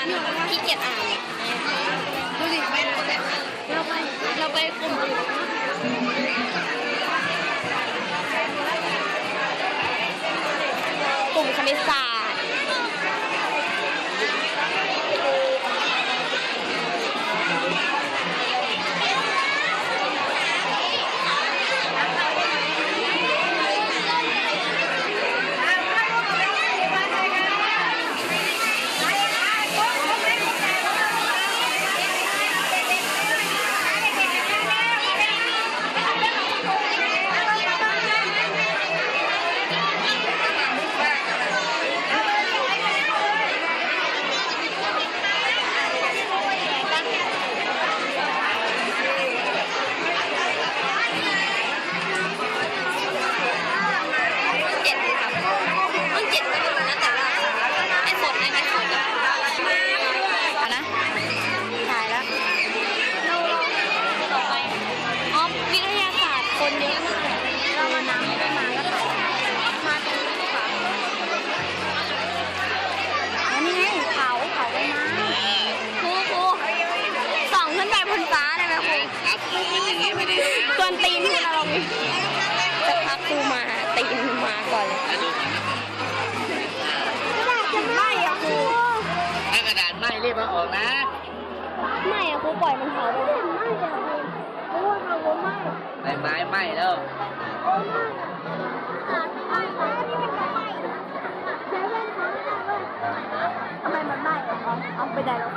านขี้เกียจอ่านดูดิเราไปเราไปกลุ่มกลุ่มคณิตศาสตร์ นตีนเราจะพักกูมาตีนมาก่อนกระดาษไม่อะกูถ้ากระดาษไหม้รีบมาออกนะไม่อะกูปล่อยมันเผาไปไม่อะครูวาเราไม่ใบไม้ไม้แล้วทำไมมันไหม้เอาไปได้แล้ว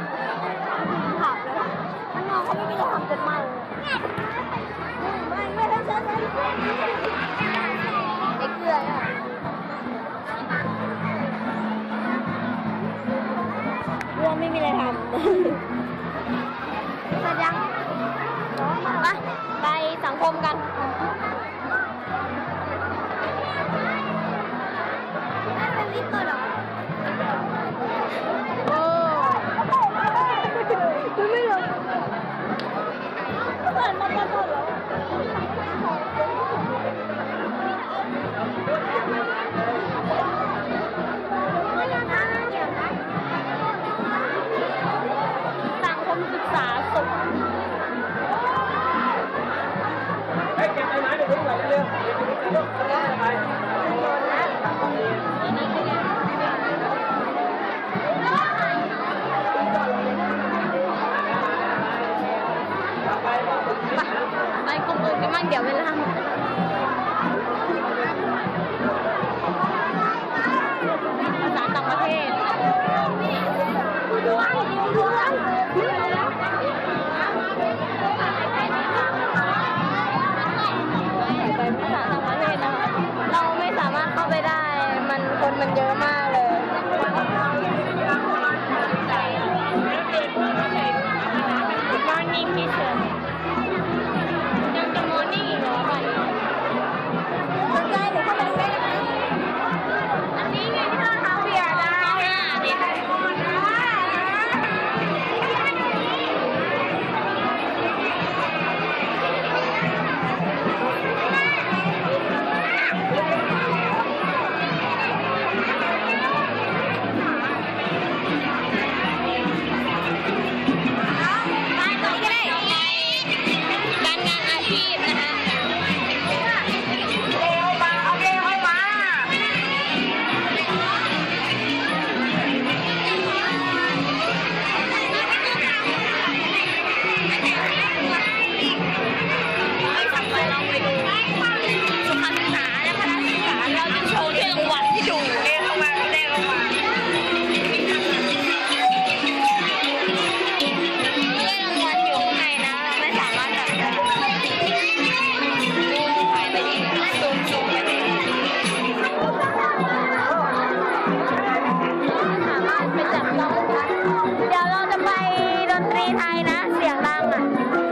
ว่าไม่มีอะไรทำ 네. 不一样啊。